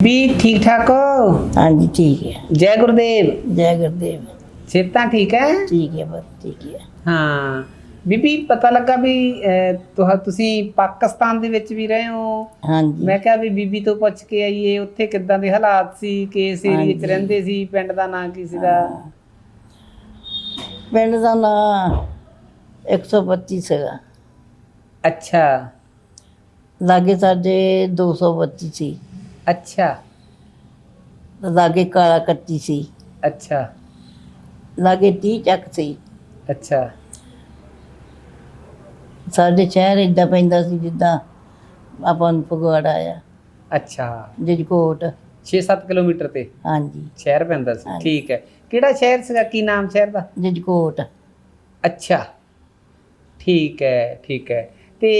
ਵੀ ਠੀਕ ਠਾਕ ਹੋ? ਹਾਂਜੀ ਠੀਕ ਹੈ। ਜੈ ਗੁਰਦੇਵ। ਜੈ ਗੁਰਦੇਵ। ਸਿਹਤਾਂ ਠੀਕ ਹੈ? ਠੀਕ ਹੈ ਬਸ ਠੀਕ ਹੈ। ਹਾਂ। ਬੀਬੀ ਪਤਾ ਲੱਗਾ ਵੀ ਤੁਹਾ ਤੁਸੀਂ ਪਾਕਿਸਤਾਨ ਦੇ ਵਿੱਚ ਵੀ ਰਹੇ ਹੋ। ਹਾਂਜੀ। ਮੈਂ ਕਿਹਾ ਵੀ ਬੀਬੀ ਤੋਂ ਪੁੱਛ ਕੇ ਆਈਏ ਉੱਥੇ ਕਿੱਦਾਂ ਦੇ ਹਾਲਾਤ ਸੀ? ਕਿਸ ਏਰੀਏ 'ਚ। ਰਹਿੰਦੇ ਸੀ? ਪਿੰਡ ਦਾ ਨਾਂ ਕੀ ਸੀਗਾ? ਪਿੰਡ ਦਾ ਨਾਂ 125 ਸੀਗਾ। ਅੱਛਾ। ਲਾਗੇ ਸਾਡੇ 225 ਸੀ। ਅੱਛਾ। ਲਾਗੇ ਕਾਲਾ ਕੱਚੀ ਸੀ। ਅੱਛਾ। ਲਾਗੇ 30 ਚੱਕ ਸੀ। ਅੱਛਾ। ਸਾਡੇ ਸ਼ਹਿਰ ਏਦਾਂ ਪੈਂਦਾ ਸੀ ਜਿੱਦਾਂ ਆਪਾਂ ਨੂੰ ਫਗਵਾੜਾ ਆ ਅੱਛਾ। ਜਜਕੋਟ। 6-7 ਕਿਲੋਮੀਟਰ ਤੇ? ਹਾਂਜੀ। ਸ਼ਹਿਰ ਪੈਂਦਾ ਸੀ। ਹਾਂਜੀ। ਠੀਕ ਹੈ। ਕਿਹੜਾ ਸ਼ਹਿਰ ਸੀਗਾ? ਕੀ ਨਾਮ ਸ਼ਹਿਰ ਦਾ? ਜਜਕੋਟ। ਅੱਛਾ। ਠੀਕ ਹੈ ਠੀਕ ਹੈ। ਤੇ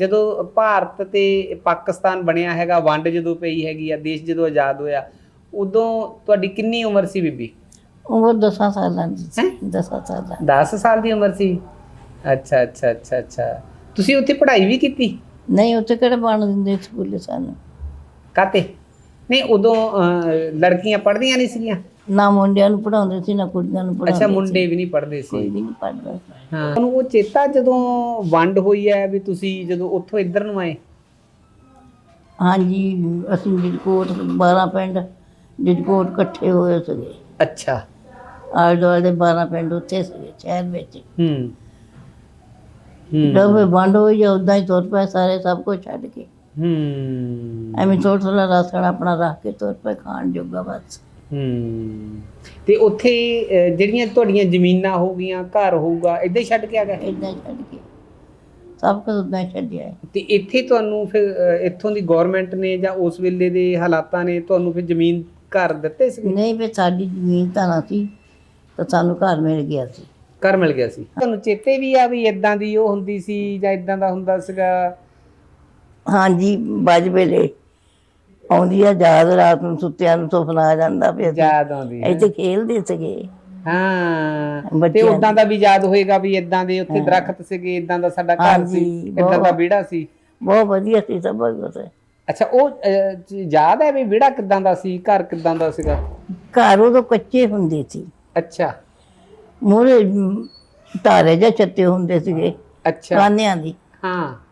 ਜਦੋਂ ਭਾਰਤ ਤੇ ਪਾਕਿਸਤਾਨ ਬਣਿਆ ਹੈਗਾ ਵੰਡ ਜਦੋਂ ਪਈ ਹੈਗੀ ਆ ਦੇਸ਼ ਜਦੋਂ ਆਜ਼ਾਦ ਹੋਇਆ ਉਦੋਂ ਤੁਹਾਡੀ ਕਿੰਨੀ ਉਮਰ ਸੀ ਬੀਬੀ? ਉਹ 10 ਸਾਲਾਂ ਦੀ ਸੀ ਹੈਂ? 10 ਸਾਲਾਂ 10 ਸਾਲ ਦੀ ਉਮਰ ਸੀ? ਅੱਛਾ ਅੱਛਾ ਅੱਛਾ ਅੱਛਾ। ਤੁਸੀਂ ਉੱਥੇ ਪੜ੍ਹਾਈ ਵੀ ਕੀਤੀ? ਨਹੀਂ ਉੱਥੇ ਕਿਹੜੇ ਬਣ ਦਿੰਦੇ ਸਕੂਲੇ ਸਾਨੂੰ? ਕਾਤੇ ਨਹੀਂ ਉਦੋਂ ਲੜਕੀਆਂ ਪੜ੍ਹਦੀਆਂ ਨਹੀਂ ਸੀਗੀਆਂ? ਨਾ ਮੁੰਡਿਆਂ ਨੂੰ ਪੜਾਉਂਦੇ ਸੀ ਨਾ ਕੁੜੀਆਂ ਨੂੰ ਪੜਾਉਂਦੇ ਅੱਛਾ ਮੁੰਡੇ ਵੀ ਨਹੀਂ ਪੜ੍ਹਦੇ ਕੋਈ ਸੀ ਵੀ ਨਹੀਂ ਪੜਦਾ ਹਾਂ। ਤੁਹਾਨੂੰ ਉਹ ਚੇਤਾ ਜਦੋਂ ਵੰਡ ਹੋਈ ਹੈ ਵੀ ਤੁਸੀਂ ਜਦੋਂ ਉੱਥੋਂ ਇੱਧਰ ਨੂੰ ਆਏ? ਹਾਂਜੀ ਅਸੀਂ ਜਜਕੋਟ 12 ਪਿੰਡ ਜਜਕੋਟ ਇਕੱਠੇ ਹੋਏ ਸੀਗੇ। ਅੱਛਾ। ਆਲੇ ਦੁਆਲੇ ਦੇ 12 ਪਿੰਡ ਉੱਥੇ ਸੀਗੇ ਸ਼ਹਿਰ ਵਿੱਚ। ਹੂੰ। ਹੂੰ। ਜਦੋਂ ਵੰਡ ਹੋਈ ਜਾਂ ਉਦਾਂ ਹੀ ਤੁਰ ਪਏ ਸਾਰੇ ਸਭ ਕੁਝ ਛੱਡ ਕੇ। ਹੂੰ। ਐਵੇਂ ਥੋੜਾ ਥੋੜਾ ਰਾਸ਼ਨ ਆਪਣਾ ਰੱਖ ਕੇ ਤੁਰ ਪਏ ਖਾਣ ਜੋਗਾ ਬਸ। ਹੂੰ। ਤੇ ਉੱਥੇ ਅਹ, ਜਿਹੜੀਆਂ ਤੁਹਾਡੀਆਂ ਜ਼ਮੀਨਾਂ ਹੋ ਗਈਆਂ ਘਰ ਹੋਊਗਾ ਇਦਾਂ ਹੀ ਛੱਡ ਕੇ ਆ ਗਏ? ਇਦਾਂ ਛੱਡ ਕੇ। ਸਭ ਕੁਝ ਉਦਾਂ ਹੀ ਛੱਡਿਆ ਹੈ। ਤੇ ਇੱਥੇ ਤੁਹਾਨੂੰ ਫਿਰ ਅਹ, ਇੱਥੋਂ ਦੀ ਗਵਰਨਮੈਂਟ ਨੇ ਜਾਂ ਉਸ ਵੇਲੇ ਦੇ ਹਾਲਾਤਾਂ ਨੇ ਤੁਹਾਨੂੰ ਫਿਰ ਜ਼ਮੀਨ ਘਰ ਦਿੱਤੇ ਸੀ ਨਹੀਂ ਵੀ ਸਾਡੀ ਜ਼ਮੀਨ ਤਾਂ ਨਾ ਸੀ ਤਾਂ ਸਾਨੂੰ ਘਰ ਮਿਲ ਗਿਆ ਸੀ। ਘਰ ਮਿਲ ਗਿਆ ਸੀ। ਤੁਹਾਨੂੰ ਚੇਤੇ ਵੀ ਆ ਵੀ ਇਦਾਂ ਦੀ ਉਹ ਹੁੰਦੀ ਸੀ ਜਾਂ ਇਦਾਂ ਦਾ ਹੁੰਦਾ ਸੀਗਾ? ਹਾਂਜੀ ਬਜ ਵੇਲੇ। ਆਉਂਦੀ ਆ ਯਾਦ ਰਾਤ ਨੂੰ ਸੁੱਤਿਆਂ ਨੂੰ ਸੁਪਨਾ ਆ ਜਾਂਦਾ ਪਿਆ ਸੀ ਯਾਦ ਆਉਂਦੀ ਹੈ। ਇੱਥੇ ਖੇਲਦੇ ਸੀਗੇ। ਹਾਂ ਤੇ ਬੱਚਿਆਂ ਉਦਾਂ ਦਾ ਵੀ ਯਾਦ ਹੋਏਗਾ ਵੀ ਇਦਾਂ ਦੇ ਉੱਥੇ ਦਰਖਤ ਸੀਗੇ ਇਦਾਂ ਦਾ ਸਾਡਾ ਘਰ ਹਾਂਜੀ, ਸੀ ਇਦਾਂ ਦਾ ਬਹੁਤ। ਵਿਹੜਾ ਸੀ। ਬਹੁਤ ਵਧੀਆ ਸੀ ਸਭ ਕੁਝ ਅੱਛਾ ਉਹ ਅਹ, ਚ- ਯਾਦ ਹੈ ਵੀ ਵਿਹੜਾ ਕਿਦਾਂ ਦਾ ਸੀ ਘਰ ਕਿਦਾਂ ਦਾ ਸੀਗਾ? ਘਰ ਉਦੋਂ ਕੱਚੇ ਹੁੰਦੇ ਸੀ। ਅੱਛਾ। ਮੂਰੇ ਧਾਰੇ ਜਾਂ ਛੱਤੇ ਹੁੰਦੇ ਸੀਗੇ ਅੱਛਾ। ਕਾਨਿਆਂ ਦੀ। ਹਾਂ।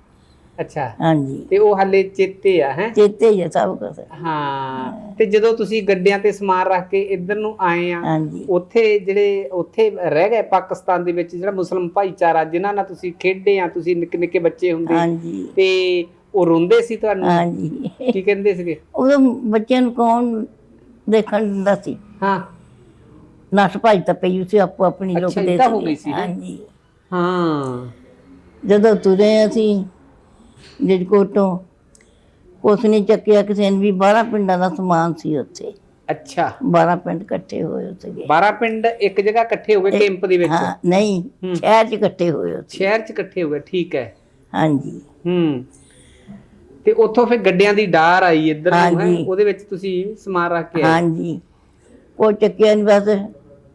ਅੱਛਾ। ਹਾਂਜੀ। ਤੇ ਉਹ ਹਾਲੇ ਚੇਤੇ ਆ ਹੈ? ਚੇਤੇ ਹੀ ਆ ਸਭ ਕੁਝ ਹਾਂ ਤੇ ਜਦੋਂ ਤੁਸੀਂ ਗੱਡਿਆਂ ਤੇ ਸਮਾਨ ਰੱਖ ਕੇ ਇੱਧਰ ਨੂੰ ਆਏ ਆ ਹਾਂਜੀ। ਉੱਥੇ ਜਿਹੜੇ ਉੱਥੇ ਰਹਿ ਗਏ ਪਾਕਿਸਤਾਨ ਦੇ ਵਿੱਚ ਜਿਹੜਾ ਮੁਸਲਮ ਭਾਈਚਾਰਾ ਜਿਨ੍ਹਾਂ ਨਾਲ ਤੁਸੀਂ ਖੇਡੇ ਆ ਤੁਸੀਂ ਨਿੱਕੇ ਨਿੱਕੇ ਬੱਚੇ ਹੁੰਦੇ। ਹਾਂਜੀ। ਤੇ ਉਹ ਰੋਂਦੇ ਸੀ ਤੁਹਾਨੂੰ? ਹਾਂਜੀ। ਕੀ ਕਹਿੰਦੇ ਸੀਗੇ? ਉਦੋਂ ਬੱਚਿਆਂ ਨੂੰ ਕੌਣ ਦੇਖਣ ਦਿੰਦਾ ਸੀ? ਹਾਂ। ਨਸ ਭਾਈ ਤਾਂ ਪਈ ਸੀ ਆਪੋ ਆਪਣੀ ਸੀ, ਹੈਂ? ਹਾਂਜੀ। ਹਾਂ। ਜਦੋਂ ਤੁਰੇ ਅਸੀਂ ਜਜਕੋਟੋਂ ਕੁਛ ਨਹੀਂ ਚੱਕਿਆ ਕਿਸੇ ਨੇ ਵੀ 12 ਪਿੰਡਾਂ ਦਾ ਸਮਾਨ ਸੀ ਉੱਥੇ। ਅੱਛਾ। 12 ਪਿੰਡ ਇਕੱਠੇ ਹੋਏ ਸੀਗੇ 12 ਪਿੰਡ ਇੱਕ ਜਗ੍ਹਾ ਇਕੱਠੇ ਹੋ ਗਏ ਕੈਂਪ ਦੇ ਵਿੱਚ? ਹਾਂ ਨਹੀਂ। ਸ਼ਹਿਰ 'ਚ ਇਕੱਠੇ ਹੋਏ ਉੱਥੇ। ਸ਼ਹਿਰ 'ਚ ਇਕੱਠੇ ਹੋ ਗਏ ਠੀਕ ਹੈ। ਹਾਂਜੀ। ਹੂੰ। ਤੇ ਉੱਥੋਂ ਫਿਰ ਗੱਡਿਆਂ ਦੀ ਡਾਰ ਆਈ ਇੱਧਰ ਨੂੰ ਹੈ? ਹਾਂਜੀ। ਉਹਦੇ ਵਿੱਚ ਤੁਸੀਂ ਸਮਾਨ ਰੱਖ ਕੇ ਆਏ? ਹਾਂਜੀ। ਉਹ ਚੱਕਿਆ ਨਹੀਂ ਬਸ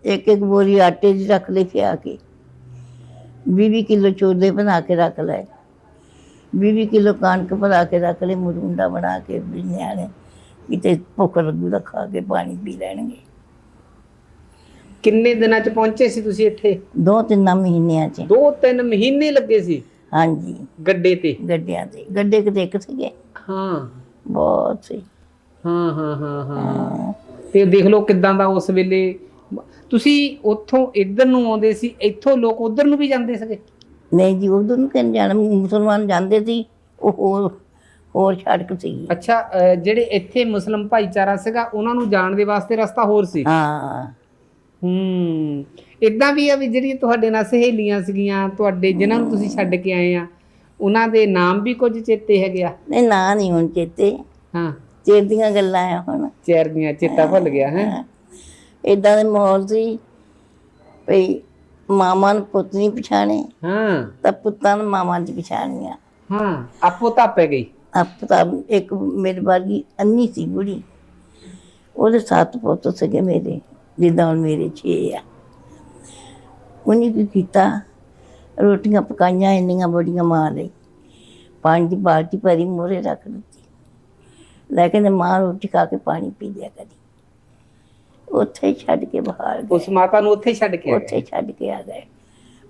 ਇੱਕ ਇੱਕ ਬੋਰੀ ਆਟੇ ਦੀ ਰੱਖ ਲਈ ਪਿਆ ਕੇ। 20 ਕਿਲੋ ਚੋਦੇ ਬਣਾ ਕੇ ਰੱਖ ਲਏ। 20 ਕਿਲੋ ਕਣਕ ਬਣਾ ਕੇ ਰੱਖ ਲਈ ਮੁਰੁੰਡਾ ਬਣਾ ਕੇ ਵੀ ਨਿਆਣੇ ਕਿਤੇ ਭੁੱਖ ਲੱਗੂ ਤਾਂ ਖਾ ਕੇ ਪਾਣੀ ਪੀ ਲੈਣਗੇ। ਕਿੰਨੇ ਦਿਨਾਂ 'ਚ ਪਹੁੰਚੇ ਸੀ ਤੁਸੀਂ ਇੱਥੇ? ਦੋ ਤਿੰਨ ਮਹੀਨਿਆਂ 'ਚ। ਦੋ ਤਿੰਨ ਮਹੀਨੇ ਲੱਗੇ ਸੀ? ਹਾਂਜੀ। ਗੱਡੇ ਤੇ? ਗੱਡਿਆਂ ਤੇ। ਗੱਡੇ ਕਿਤੇ ਇੱਕ ਸੀਗੇ। ਹਾਂ। ਬਹੁਤ ਸੀ। ਹਾਂ ਹਾਂ ਹਾਂ ਹਾਂ। ਹਾਂ। ਤੇ ਦੇਖ ਲਓ ਕਿਦਾਂ ਦਾ ਉਸ ਵੇਲੇ। ਤੁਸੀਂ ਉੱਥੋਂ ਇੱਧਰ ਨੂੰ ਆਉਂਦੇ ਸੀ ਇੱਥੋਂ ਲੋਕ ਉੱਧਰ ਨੂੰ ਵੀ ਜਾਂਦੇ ਸੀਗੇ? ਨਹੀਂ ਜੀ ਉਧਰ ਨੂੰ ਕਿਨ ਜਾਣਾ? ਮੁਸਲਮਾਨ ਜਾਂਦੇ ਸੀ ਉਹ ਹੋਰ ਹੋਰ ਸੜਕ ਸੀਗੀ ਅੱਛਾ ਅਹ ਜਿਹੜੇ ਇੱਥੇ ਮੁਸਲਮ ਭਾਈਚਾਰਾ ਸੀਗਾ ਉਹਨਾਂ ਨੂੰ ਜਾਣ ਦੇ ਵਾਸਤੇ ਰਸਤਾ ਹੋਰ ਸੀ? ਹਾਂ। ਹੂੰ। ਇਦਾਂ ਵੀ ਆ ਵੀ ਜਿਹੜੀਆਂ ਤੁਹਾਡੇ ਨਾਲ ਸਹੇਲੀਆਂ ਸੀਗੀਆਂ ਤੁਹਾਡੇ ਜਿਨ੍ਹਾਂ ਨੂੰ ਤੁਸੀਂ ਛੱਡ ਕੇ ਆਏ ਆ ਉਹਨਾਂ ਦੇ ਨਾਮ ਵੀ ਕੁਝ ਚੇਤੇ ਹੈਗੇ ਆ? ਨਹੀਂ ਨਾ ਨਹੀਂ ਹੁਣ ਚੇਤੇ। ਹਾਂ। ਚਿਰ ਦੀਆਂ ਗੱਲਾਂ ਆ ਹੁਣ। ਚਿਹਰ ਦੀਆਂ ਚੇਤਾ ਭੁੱਲ ਗਿਆ ਹੈ? ਇਦਾਂ ਦੇ ਮਾਹੌਲ ਸੀ ਭਈ ਮਾਮਾ ਨੂੰ ਪੁੱਤ ਨਹੀਂ ਪਛਾਣੇ। ਹਾਂ। ਤਾਂ ਪੁੱਤਾਂ ਨੂੰ ਮਾਮਾ ਦੀ ਪਛਾਣੀਆਂ ਹਾਂ ਆਪੋ ਤਾਂ ਪੈ ਗਈ। ਆਪ ਤਾਂ ਇੱਕ ਮੇਰੇ ਵਰਗੀ ਅੰਨੀ ਸੀ ਬੁੜੀ। ਉਹਦੇ ਸੱਤ ਪੁੱਤ ਸੀਗੇ ਮੇਰੇ ਜਿੱਦਾਂ ਹੁਣ ਮੇਰੇ ਛੇ ਆ। ਉਹਨੇ ਕੀ ਕੀਤਾ? ਰੋਟੀਆਂ ਪਕਾਈਆਂ ਇੰਨੀਆਂ ਬੜੀਆਂ ਮਾਂ ਲਈ। ਪਾਣੀ ਦੀ ਬਾਲਟੀ ਭਰੀ ਮੋਰੇ ਰੱਖ ਦਿੱਤੀ। ਲੇਕਿਨ ਮਾਂ ਰੋਟੀ ਖਾ ਕੇ ਪਾਣੀ ਪੀ ਲਿਆ ਕਦੀ ਉੱਥੇ ਹੀ ਛੱਡ ਕੇ ਬਾਹਰ ਗਏ। ਉਸ ਮਾਤਾ ਨੂੰ ਉੱਥੇ ਹੀ ਛੱਡ ਕੇ ਆ ਉੱਥੇ ਗਏ? ਛੱਡ ਕੇ ਆ ਗਏ।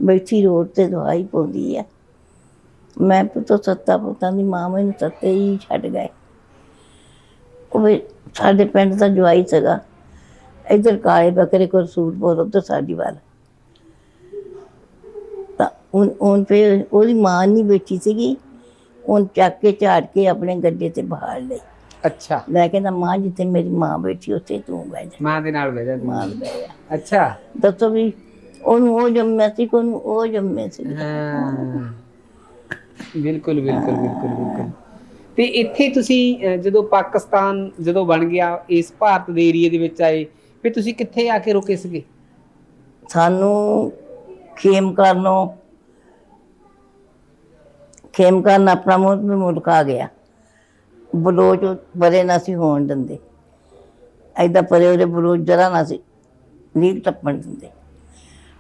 ਬੈਠੀ ਰੋਡ ਤੇ ਦਵਾਈ ਪਾਉਂਦੀ ਆ। ਮੈਂ ਪੁੱਤੋ ਸੱਤਾ ਪੁੱਤਾਂ ਦੀ ਮਾਂ ਮੈਨੂੰ ਸੱਤੇ ਹੀ ਛੱਡ ਗਏ। ਉਹ ਵੀ ਸਾਡੇ ਪਿੰਡ ਦਾ ਜਵਾਈ ਸੀਗਾ। ਇੱਧਰ ਕਾਲੇ ਬੱਕਰੇ ਕੋਲ ਸੂਟ ਬੋਲ ਉੱਧਰ ਸਾਡੀ ਵੱਲ। ਤਾਂ ਉਹ ਉਹ ਫਿਰ ਉਹਦੀ ਮਾਂ ਨਹੀਂ ਬੈਠੀ ਸੀਗੀ। ਉਹ ਚੱਕ ਕੇ ਝਾੜ ਕੇ ਆਪਣੇ ਗੱਡੇ ਤੇ ਬਾਹਰ ਲਈ। ਅੱਛਾ। ਲੈ ਕੇ ਨਾ ਮਾਂ ਜਿੱਥੇ ਮੇਰੀ ਮਾਂ ਬੈਠੀ ਉੱਥੇ ਤੂੰ ਬਹਿ ਜਾ। ਮਾਂ ਦੇ ਨਾਲ ਬਹਿ ਜਾਂਦੀ ਮਾਂ ਬਹਿ ਜਾ। ਅੱਛਾ। ਦੱਸੋ ਵੀ ਉਹਨੂੰ ਉਹ ਜੰਮਿਆ ਸੀ ਕੋਨੂੰ ਉਹ ਜੰਮਿਆ ਸੀ? ਹਾਂ। ਬਿਲਕੁਲ ਬਿਲਕੁਲ ਬਿਲਕੁਲ ਬਿਲਕੁਲ। ਤੇ ਇੱਥੇ ਤੁਸੀਂ ਜਦੋਂ ਪਾਕਿਸਤਾਨ ਜਦੋਂ ਬਣ ਗਿਆ ਇਸ ਭਾਰਤ ਦੇ ਏਰੀਏ ਦੇ ਵਿੱਚ ਆਏ ਫਿਰ ਤੁਸੀਂ ਕਿੱਥੇ ਆ ਕੇ ਰੁਕੇ ਸੀਗੇ? ਸਾਨੂੰ ਖੇਮ ਕਰਨੋਂ ਖੇਮ ਕਰਨ ਆਪਣਾ ਮੁਲਕ ਆ ਗਿਆ। ਬਲੋਚ ਬਰੇ ਨਾ ਸੀ ਹੋਣ ਦਿੰਦੇ। ਐਦਾਂ ਪਰੇ ਉਹਦੇ ਬਲੋਚ ਜਰਾ ਨਾ ਸੀ ਲੀਕ ਟੱਪਣ ਦਿੰਦੇ।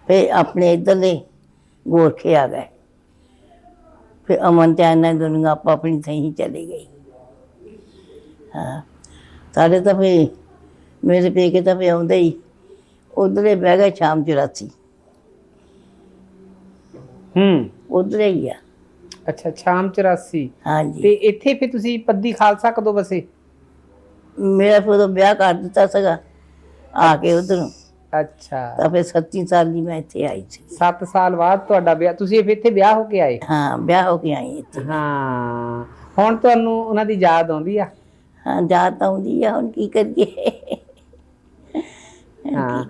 ਫਿਰ ਆਪਣੇ ਇੱਧਰਲੇ ਗੋਰਖੇ ਆ ਗਏ। ਫਿਰ ਅਮਨ ਤੇ ਆਨਾ ਦੁਨੀਆ ਆਪੋ ਆਪਣੀ ਥਾਂ ਹੀ ਚਲੀ ਗਈ। ਹਾਂ ਸਾਡੇ ਤਾਂ ਫਿਰ ਮੇਰੇ ਪੇਕੇ ਤਾਂ ਫਿਰ ਆਉਂਦੇ ਹੀ ਉਧਰੇ ਬਹਿ ਗਏ ਸ਼ਾਮ 84 ਹੂੰ। ਉਧਰੇ ਹੀ ਆ। ਅੱਛਾ ਸ਼ਾਮ 84 ਹਾਂਜੀ। ਤੇ ਇੱਥੇ ਫਿਰ ਤੁਸੀਂ ਪੱਦੀ ਖਾਲਸਾ ਕਦੋਂ ਵਸੇ? ਮੇਰਾ ਫਿਰ ਉਦੋਂ ਵਿਆਹ ਕਰ ਦਿੱਤਾ ਸੀਗਾ ਆ ਕੇ ਉਧਰੋਂ। ਅੱਛਾ। ਤਾਂ ਫਿਰ 37 ਸਾਲ ਦੀ ਮੈਂ ਇੱਥੇ ਆਈ ਸੀ। 7 ਸਾਲ ਬਾਅਦ ਤੁਹਾਡਾ ਵਿਆਹ ਤੁਸੀਂ ਫਿਰ ਇੱਥੇ ਵਿਆਹ ਹੋ ਕੇ ਆਏ? ਹਾਂ ਵਿਆਹ ਹੋ ਕੇ ਆਈ ਇੱਥੇ। ਹਾਂ। ਹੁਣ ਤੁਹਾਨੂੰ ਉਹਨਾਂ ਦੀ ਯਾਦ ਆਉਂਦੀ ਆ? ਹਾਂ ਜਾ ਤਾਂ ਆਉਂਦੀ ਆ ਹੁਣ ਕੀ ਕਰੀਏ।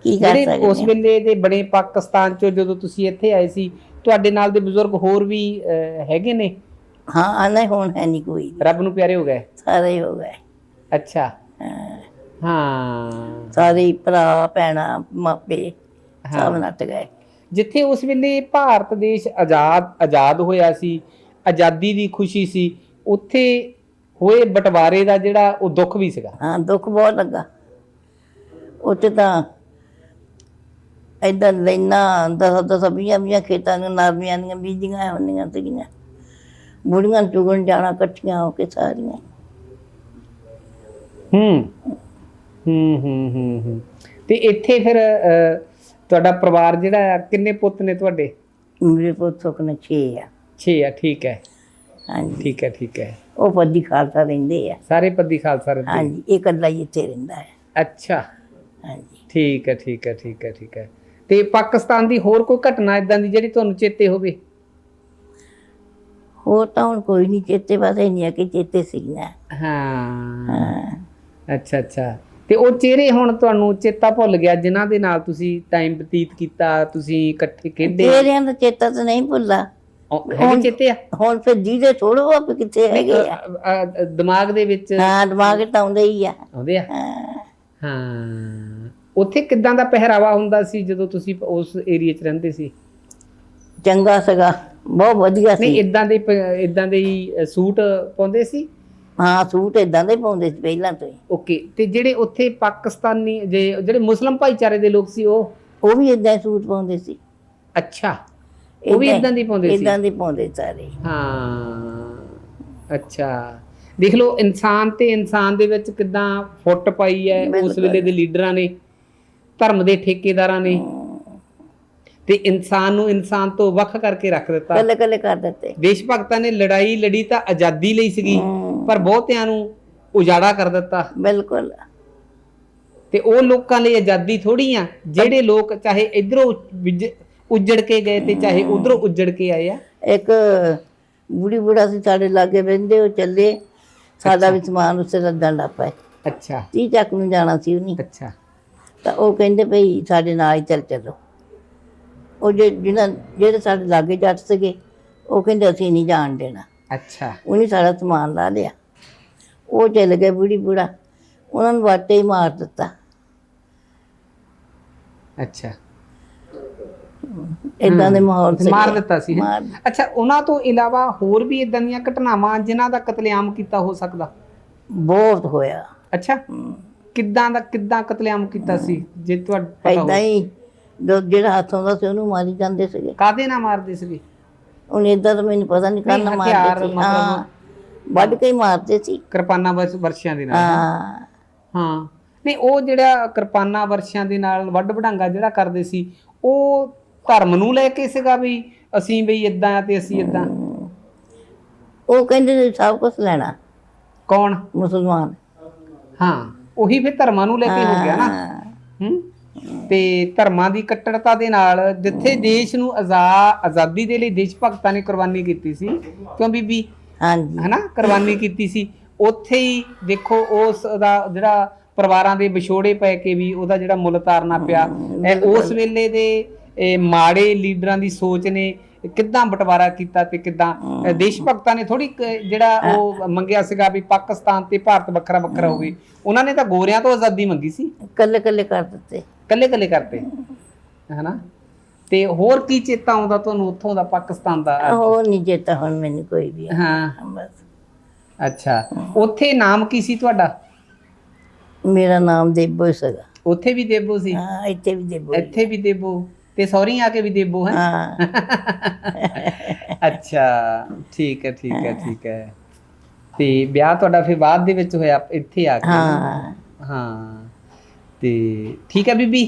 ਕੀ ਕਰ ਸਕਦੇ ਉਸ। ਵੇਲੇ ਦੇ ਬੜੇ ਪਾਕਿਸਤਾਨ ਚੋਂ ਜਦੋਂ ਤੁਸੀਂ ਇੱਥੇ ਆਏ ਸੀ ਤੁਹਾਡੇ ਨਾਲ ਦੇ ਬਜ਼ੁਰਗ ਹੋਰ ਵੀ ਹੈਗੇ ਨੇ? ਹਾਂ ਨਹੀਂ ਹੁਣ ਹੈ ਨਹੀਂ ਕੋਈ। ਰੱਬ ਨੂੰ ਪਿਆਰੇ ਹੋ ਗਏ? ਸਾਰੇ ਹੀ ਗਏ। ਅੱਛਾ। ਹਾਂ, ਸਾਰੇ ਭਰਾ ਭੈਣਾਂ ਮਾਪੇ ਸਭ। ਨੱਟ ਗਏ। ਜਿੱਥੇ ਉਸ ਵੇਲੇ ਭਾਰਤ ਦੇਸ਼ ਆਜ਼ਾਦ ਆਜ਼ਾਦ ਹੋਇਆ ਸੀ ਆਜ਼ਾਦੀ ਦੀ ਖੁਸ਼ੀ ਸੀ ਉੱਥੇ ਹੋਏ ਬਟਵਾਰੇ ਦਾ ਜਿਹੜਾ ਉਹ ਦੁੱਖ ਵੀ ਸੀਗਾ। ਹਾਂ ਦੁੱਖ ਬਹੁਤ ਲੱਗਾ। ਉੱਥੇ ਤਾਂ ਏਦਾਂ ਲੈਣਾ ਦਸ ਦਸ ਵੀਹਾਂ ਵੀਹਾਂ ਖੇਤਾਂ ਨੂੰ ਨਾਰਮੀਆਂ ਦੀਆਂ ਬੀਜੀਆਂ ਹੁੰਦੀਆਂ ਸੀਗੀਆਂ। ਬੁੜੀਆਂ ਚੁਗਣ ਜਾਣਾ ਇਕੱਠੀਆਂ ਹੋ ਕੇ ਸਾਰੀਆਂ। ਹੂੰ। ਹੂੰ ਹੂੰ ਹੂੰ ਹੂੰ। ਤੇ ਇੱਥੇ ਫਿਰ ਅਹ, ਤੁਹਾਡਾ ਪਰਿਵਾਰ ਜਿਹੜਾ ਆ ਕਿੰਨੇ ਪੁੱਤ ਨੇ ਤੁਹਾਡੇ? ਮੇਰੇ ਪੁੱਤ ਸੁਖਨੇ ਛੇ ਆ। 6 ਆ ਠੀਕ ਹੈ। ਹਾਂਜੀ। ਠੀਕ ਹੈ ਠੀਕ ਹੈ। ਉਹ ਪੱਦੀ ਖਾਲਸਾ ਰਹਿੰਦੇ ਆ। ਸਾਰੇ ਪੱਦੀ ਖਾਲਸਾ ਰਹਿੰਦੇ ਹਾਂਜੀ ਇਹ ਇਕੱਲਾ ਹੀ ਇੱਥੇ ਰਹਿੰਦਾ ਹੈ। ਅੱਛਾ। ਹਾਂਜੀ। ਠੀਕ ਹੈ ਠੀਕ ਹੈ ਠੀਕ ਹੈ ਠੀਕ ਹੈ। ਤੇ ਪਾਕਿਸਤਾਨ ਦੀ ਹੋਰ ਕੋਈ ਘਟਨਾ ਇਦਾਂ ਦੀ ਜਿਹੜੀ ਤੁਹਾਨੂੰ ਚੇਤੇ ਹੋਵੇ? ਹੋਰ ਤਾਂ ਹੁਣ ਕੋਈ ਨਹੀਂ ਚੇਤੇ ਬਸ ਇੰਨੀਆਂ ਕਿ ਚੇਤੇ ਸੀਗੀਆਂ ਹਾਂ। ਹਾਂ। ਅੱਛਾ ਅੱਛਾ। ਤੇ ਉਹ ਚਿਹਰੇ ਹੁਣ ਤੁਹਾਨੂੰ ਚੇਤਾ ਭੁੱਲ ਗਿਆ ਜਿਨ੍ਹਾਂ ਦੇ ਨਾਲ ਤੁਸੀਂ ਟਾਈਮ ਬਤੀਤ ਕੀਤਾ ਤੁਸੀਂ ਇਕੱਠੇ ਖੇਡੇ? ਤੇਰਿਆਂ ਦਾ ਚੇਤਾ ਤਾਂ ਨਹੀਂ ਭੁੱਲਾ ਉਹ ਹੈਗੇ ਚੇਤੇ ਆ? ਹੁਣ ਫਿਰ ਜਿਹਦੇ ਥੋੜੋ ਆਪ ਕਿੱਥੇ ਹੈਗੇ ਆ। ਅ- ਅ- ਦਿਮਾਗ ਦੇ ਵਿੱਚ? ਹਾਂ ਦਿਮਾਗ ਤਾਂ ਆਉਂਦਾ ਹੀ ਆ। ਆਉਂਦੇ ਆ? ਹਾਂ। ਹਾਂ। ਉੱਥੇ ਕਿੱਦਾਂ ਦਾ ਪਹਿਰਾਵਾ ਹੁੰਦਾ ਸੀ ਜਦੋਂ ਤੁਸੀਂ ਉਸ ਏਰੀਆ 'ਚ ਰਹਿੰਦੇ ਸੀ? ਚੰਗਾ ਸਗਾ ਬਹੁਤ ਵਧੀਆ ਨਹੀਂ ਸੀ। ਇਦਾਂ ਦੇ ਇਦਾਂ ਦੇ ਹੀ ਸੂਟ ਪਾਉਂਦੇ ਸੀ? ਹਾਂ ਸੂਟ ਇਦਾਂ ਦੇ ਪਾਉਂਦੇ ਸੀ ਪਹਿਲਾਂ ਤੋਂ ਹੀ। ਓਕੇ ਤੇ ਜਿਹੜੇ ਉੱਥੇ ਪਾਕਿਸਤਾਨੀ ਜੇ ਜਿਹੜੇ ਮੁਸਲਮ ਭਾਈਚਾਰੇ ਦੇ ਲੋਕ ਸੀ ਉਹ? ਉਹ ਵੀ ਇਦਾਂ ਸੂਟ ਪਾਉਂਦੇ ਸੀ। ਅੱਛਾ। ਉਹ ਵੀ ਇਦਾਂ ਦੀ ਪਾਉਂਦੇ ਸੀ? ਇਦਾਂ ਦੇ ਪਾਉਂਦੇ ਸਾਰੇ। ਹਾਂ। ਅੱਛਾ। ਦੇਖ ਲਓ ਇਨਸਾਨ ਤੇ ਇਨਸਾਨ ਦੇ ਵਿੱਚ ਕਿਦਾਂ ਫੁੱਟ ਪਾਈ ਹੈ ਉਸ। ਵੇਲੇ ਦੇ ਲੀਡਰਾਂ ਨੇ ਧਰਮ ਦੇ ਠੇਕੇਦਾਰਾਂ ਨੇ। ਤੇ ਇਨਸਾਨ ਨੂੰ ਇਨਸਾਨ ਤੋਂ ਵੱਖ ਕਰਕੇ ਰੱਖ ਦਿੱਤਾ। ਕੱਲੇ ਕੱਲੇ ਕਰ ਦਿੱਤੇ। ਦੇਸ਼ ਭਗਤਾਂ ਨੇ ਲੜਾਈ ਲੜੀ ਤਾਂ ਆਜ਼ਾਦੀ ਲਈ ਸੀਗੀ ਪਰ ਬਹੁਤਿਆਂ ਨੂੰ ਉਜਾੜਾ ਕਰ ਦਿੱਤਾ। ਬਿਲਕੁਲ। ਤੇ ਉਹ ਲੋਕਾਂ ਲਈ ਆਜ਼ਾਦੀ ਥੋੜੀ ਆ ਜਿਹੜੇ ਲੋਕ ਚਾਹੇ ਇਧਰੋਂ ਉੱਜੜ ਕੇ ਗਏ ਤੇ ਚਾਹੇ ਉਧਰੋਂ ਉੱਜੜ ਕੇ ਆਏ ਆ। ਇੱਕ ਬੁੜੀ ਬੁੜਾ ਸੀ ਸਾਡੇ ਲਾਗੇ ਬਹਿੰਦੇ ਉਹ ਚੱਲੇ। ਸਾਡਾ ਵੀ ਸਮਾਨ ਉਸੇ ਲੱਦਣ ਲੱਗ ਪਏ ਅੱਛਾ। ਤੀਹ ਚੱਕ ਨੂੰ ਜਾਣਾ ਸੀ ਉਹਨੇ। ਅੱਛਾ। ਤਾਂ ਉਹ ਕਹਿੰਦੇ ਭਈ ਸਾਡੇ ਨਾਲ ਹੀ ਚੱਲ ਚੱਲੋ। ਉਹ ਜੇ ਜਿਹਨਾਂ ਜਿਹੜੇ ਸਾਡੇ ਲਾਗੇ ਜੱਟ ਸੀਗੇ ਉਹ ਕਹਿੰਦੇ ਅਸੀਂ ਨਹੀਂ ਜਾਣ ਦੇਣਾ। ਅੱਛਾ। ਉਹਨੇ ਸਾਡਾ ਸਮਾਨ ਲਾ ਲਿਆ। ਉਹ ਚੱਲ ਗਏ ਬੁੜੀ ਬੁੜਾ। ਉਹਨਾਂ ਨੂੰ ਵਾਟੇ ਹੀ ਮਾਰ ਦਿੱਤਾ। ਅੱਛਾ। ਇਦਾਂ ਦੇ ਮਾਹੌਲ ਸੀ ਮਾਰ ਦਿੱਤਾ ਸੀ ਹੈਂ? ਮਾਰ ਅੱਛਾ ਉਹਨਾਂ ਤੋਂ ਇਲਾਵਾ ਹੋਰ ਵੀ ਇਦਾਂ ਦੀਆਂ ਘਟਨਾਵਾਂ ਜਿਨ੍ਹਾਂ ਦਾ ਕਤਲੇਆਮ ਕੀਤਾ ਹੋ ਸਕਦਾ? ਬਹੁਤ ਹੋਇਆ। ਅੱਛਾ। ਕਿੱਦਾਂ ਦਾ ਕਿੱਦਾਂ ਕਤਲੇਆਮ ਕੀਤਾ ਸੀ? ਜੇ ਤੁਹਾਡਾ ਪਤਾ ਹੀ ਜੋ ਜਿਹੜਾ ਹੱਥੋਂ ਦਾ ਸੀ ਉਹਨੂੰ ਮਾਰੀ ਜਾਂਦੇ ਸੀਗੇ। ਕਾਦੇ ਨਾਲ ਮਾਰਦੇ ਸੀਗੇ? ਹੁਣ ਇਦਾਂ ਤਾਂ ਮੈਨੂੰ ਪਤਾ ਨਹੀਂ ਨਹੀਂ, ਕਰਨਾ ਹਥਿਆਰ ਮਾਰਦੇ ਸੀ। ਮਤਲਬ- ਹਾਂ। ਵੱਢ ਕੇ ਹੀ ਮਾਰਦੇ ਸੀ। ਕਿਰਪਾਨਾਂ ਵਰਸ਼- ਵਰਸ਼ਿਆਂ ਦੇ ਨਾਲ। ਹਾਂ। ਹਾਂ। ਨਹੀਂ ਉਹ ਜਿਹੜਾ ਕਿਰਪਾਨਾਂ ਵਰਸ਼ਿਆਂ ਦੇ ਨਾਲ ਵੱਡ ਵਡਾਂਗਾ ਜਿਹੜਾ ਕਰਦੇ ਸੀ ਉਹ ਧਰਮ ਨੂੰ ਲੈ ਕੇ ਸੀਗਾ ਵੀ ਅਸੀਂ ਬਈ ਇਦਾਂ ਤੇ ਅਸੀਂ ਇਦਾਂ ਉਹ ਕਹਿੰਦੇ ਸੀ ਸਭ ਕੁਝ ਲੈਣਾ। ਕੌਣ? ਮੁਸਲਮਾਨ। ਹਾਂ ਉਹੀ ਫਿਰ ਧਰਮਾਂ ਨੂੰ ਲੈ ਕੇ ਹੋ ਗਿਆ ਨਾ। ਹਾਂ। ਤੇ ਧਰਮਾਂ ਦੀ ਕੱਟੜਤਾ ਦੇ ਨਾਲ ਜਿੱਥੇ ਦੇਸ਼ ਨੂੰ ਆਜ਼ਾ- ਆਜ਼ਾਦੀ ਦੇ ਲਈ ਦੇਸ਼ ਭਗਤਾਂ ਨੇ ਕੁਰਬਾਨੀ ਕੀਤੀ ਸੀ ਕਿਉਂ ਬੀਬੀ? ਹਾਂਜੀ। ਹਨਾ ਕੁਰਬਾਨੀ ਕੀਤੀ ਸੀ। ਉੱਥੇ ਹੀ ਦੇਖੋ ਉਸ ਦਾ ਜਿਹੜਾ ਪਰਿਵਾਰਾਂ ਦੇ ਵਿਛੋੜੇ ਪੈ ਕੇ ਵੀ ਉਹਦਾ ਜਿਹੜਾ ਮੁੱਲ ਤਾਰਨਾ ਪਿਆ। ਉਸ ਵੇਲੇ ਦੇ ਇਹ ਮਾੜੇ ਲੀਡਰਾਂ ਦੀ ਸੋਚ ਨੇ ਕਿੱਦਾਂ ਬਟਵਾਰਾ ਕੀਤਾ ਤੇ ਕਿੱਦਾਂ ਦੇਸ਼ ਭਗਤਾਂ ਨੇ ਥੋੜੀ ਜਿਹੜਾ ਉਹ ਮੰਗਿਆ ਸੀਗਾ ਵੀ ਪਾਕਿਸਤਾਨ ਤੇ ਭਾਰਤ ਵੱਖਰਾ ਵੱਖਰਾ ਹੋਵੇ। ਉਹਨਾਂ ਨੇ ਤਾਂ ਗੋਰਿਆਂ ਤੋਂ ਆਜ਼ਾਦੀ ਮੰਗੀ ਸੀ। ਕੱਲੇ ਕੱਲੇ ਕਰ ਦਿੱਤੇ। ਕੱਲੇ ਕੱਲੇ ਕਰਤੇ ਹਨਾ? ਤੇ ਹੋਰ ਕੀ ਚੇਤਾ ਆਉਂਦਾ ਤੁਹਾਨੂੰ ਉੱਥੋਂ ਦਾ ਪਾਕਿਸਤਾਨ ਦਾ? ਉਹ ਨਹੀਂ ਚੇਤਾ ਹੁਣ ਮੈਨੂੰ ਕੋਈ ਵੀ ਹਾਂ। ਬਸ। ਅੱਛਾ। ਉੱਥੇ ਨਾਮ ਕੀ ਸੀ ਤੁਹਾਡਾ? ਮੇਰਾ ਨਾਮ ਦੇਬੋ ਸੀਗਾ। ਉੱਥੇ ਵੀ ਦੇਬੋ ਸੀ? ਹਾਂ ਇੱਥੇ ਵੀ ਦੇਬੋ ਇੱਥੇ ਵੀ ਦੇਬੋ। ਤੇ ਸੌਰੀ ਆ ਕੇ ਵੀ ਦੇਬੋ ਹੈ? ਹਾਂ। ਅੱਛਾ ਠੀਕ ਹੈ ਠੀਕ ਹੈ ਠੀਕ ਹੈ। ਤੇ ਵਿਆਹ ਤੁਹਾਡਾ ਫਿਰ ਬਾਅਦ ਦੇ ਵਿੱਚ ਹੋਇਆ ਇੱਥੇ ਆ ਕੇ ਹਾਂ। ਹਾਂ। ਤੇ ਠੀਕ ਹੈ ਬੀਬੀ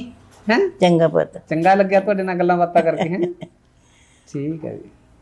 ਹੈ? ਚੰਗਾ ਪੁੱਤ। ਚੰਗਾ ਲੱਗਿਆ ਤੁਹਾਡੇ ਨਾਲ ਗੱਲਾਂ ਬਾਤਾਂ ਕਰਕੇ ਹੈ? ਠੀਕ ਹੈ ਜੀ।